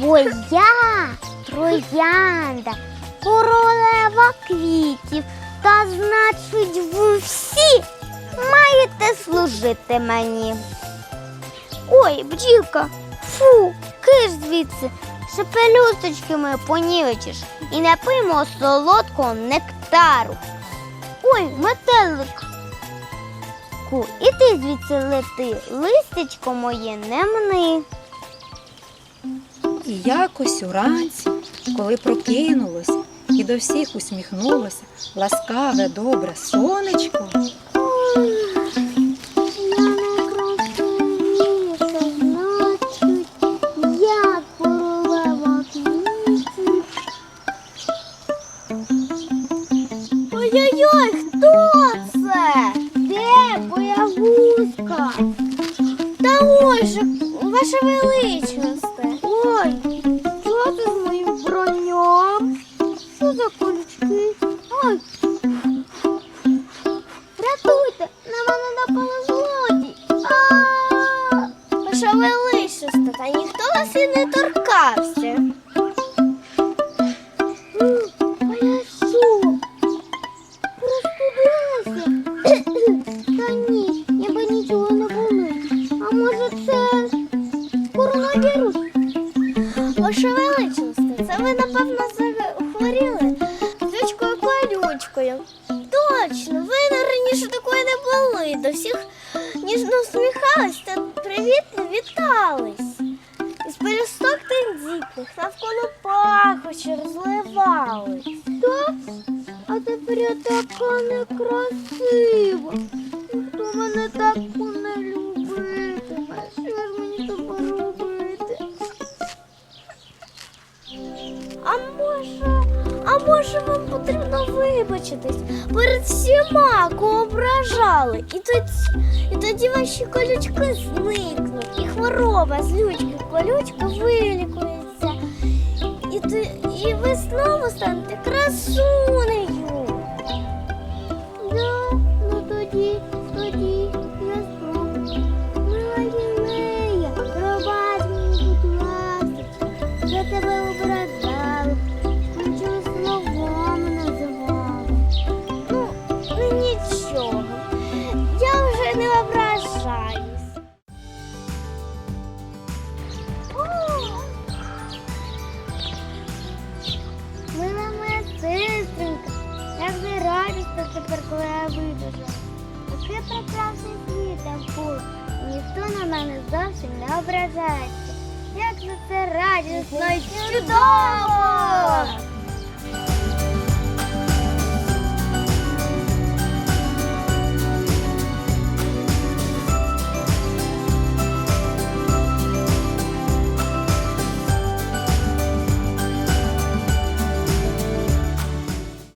Бо я троянда, королева квітів, та значить ви всі маєте служити мені. Ой, бджілка, фу, киш звідси, шепелюсточки мої понівечиш і напиймо солодкого нектару. Ой, метелик. І ти звідси лети, листечко моє не мни. І якось уранці, коли прокинулося і до всіх усміхнулося ласкаве, добре сонечко, Та же, ваше величносте. Ой, що це з моїм броням? Що за колючки? Ой, Рятуйте, на мене напали злодій. Ваше Ваша величність, та ніхто вас і не торкався. Ви, напевно, захворіли злючкою колючкою. Точно, ви раніше такої не були. До всіх ніжно усміхались та привітно вітались. Із пелюсток тендітних навколо пахощі розливались. Так? А тепер я така некрасива. А може, а може вам потрібно вибачитись перед всіма, кого ображали. І тоді, і тоді ваші колючки зникнуть, і хвороба з лючки колючка вилікується. І, то, і ви знову станете красунею. Такий прекрасний світ навколо, і ніхто на мене зовсім не ображається. Як за це радісно і чудово!